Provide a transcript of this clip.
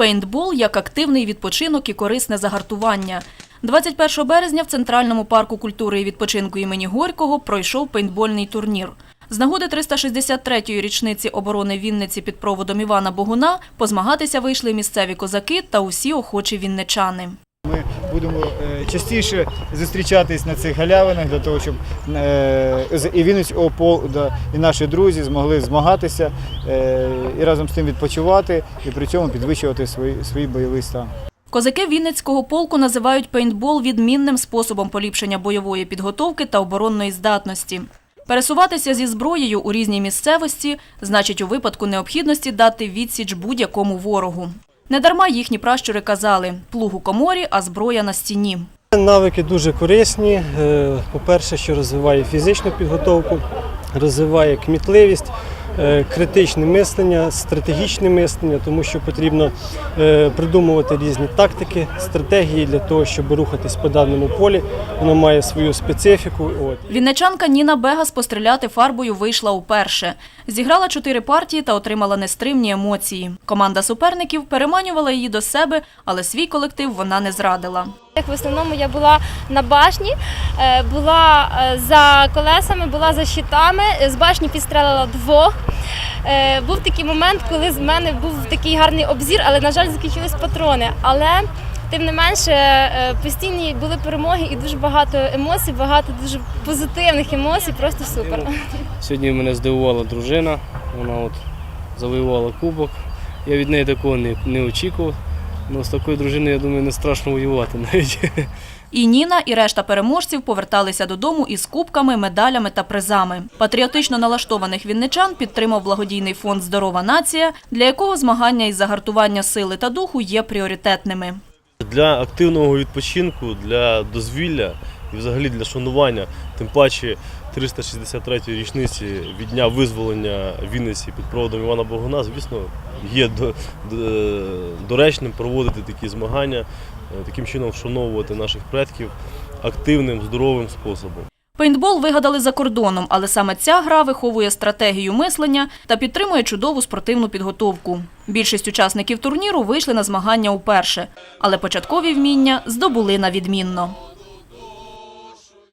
Пейнтбол як активний відпочинок і корисне загартування. 21 березня в Центральному парку культури і відпочинку імені Горького пройшов пейнтбольний турнір. З нагоди 363-ї річниці оборони Вінниці під проводом Івана Богуна позмагатися вийшли місцеві козаки та усі охочі вінничани. Будемо е, частіше зустрічатись на цих галявинах для того, щоб е, і Вінниць ОПОЛ, і наші друзі змогли змагатися е, і разом з тим відпочивати, і при цьому підвищувати свій, свій бойовий стан. Козаки Вінницького полку називають пейнтбол відмінним способом поліпшення бойової підготовки та оборонної здатності. Пересуватися зі зброєю у різній місцевості значить у випадку необхідності дати відсіч будь-якому ворогу. Недарма їхні пращури казали – плуг у коморі, а зброя на стіні. Навики дуже корисні. Е, По-перше, що розвиває фізичну підготовку, розвиває кмітливість, критичне мислення, стратегічне мислення, тому що потрібно е, придумувати різні тактики, стратегії для того, щоб рухатись по даному полі. Воно має свою специфіку. От. Вінничанка Ніна Бегас постріляти фарбою вийшла уперше. Зіграла чотири партії та отримала нестримні емоції. Команда суперників переманювала її до себе, але свій колектив вона не зрадила. В основному я була на башні, е, була е, за колесами, була за щитами, з башні підстрелила двох. Е, Був такий момент, коли з мене був такий гарний обзір, але, на жаль, закінчились патрони. Але тим не менше постійні були перемоги і дуже багато емоцій, багато дуже позитивних емоцій, просто супер. Сьогодні мене здивувала дружина, вона от завоювала кубок. Я від неї такого не, не очікував. Ну, з такою дружиною, я думаю, не страшно воювати навіть. І Ніна, і решта переможців поверталися додому із кубками, медалями та призами. Патріотично налаштованих вінничан підтримав благодійний фонд Здорова нація, для якого змагання із загартування сили та духу є пріоритетними. Для активного відпочинку, для дозвілля і взагалі для шанування, тим паче 363-ї річниці від дня визволення Вінниці під проводом Івана Богуна, звісно, є до- доречним проводити такі змагання, е, таким чином вшановувати наших предків активним, здоровим способом. Пейнтбол вигадали за кордоном, але саме ця гра виховує стратегію мислення та підтримує чудову спортивну підготовку. Більшість учасників турніру вийшли на змагання уперше, але початкові вміння здобули на відмінно.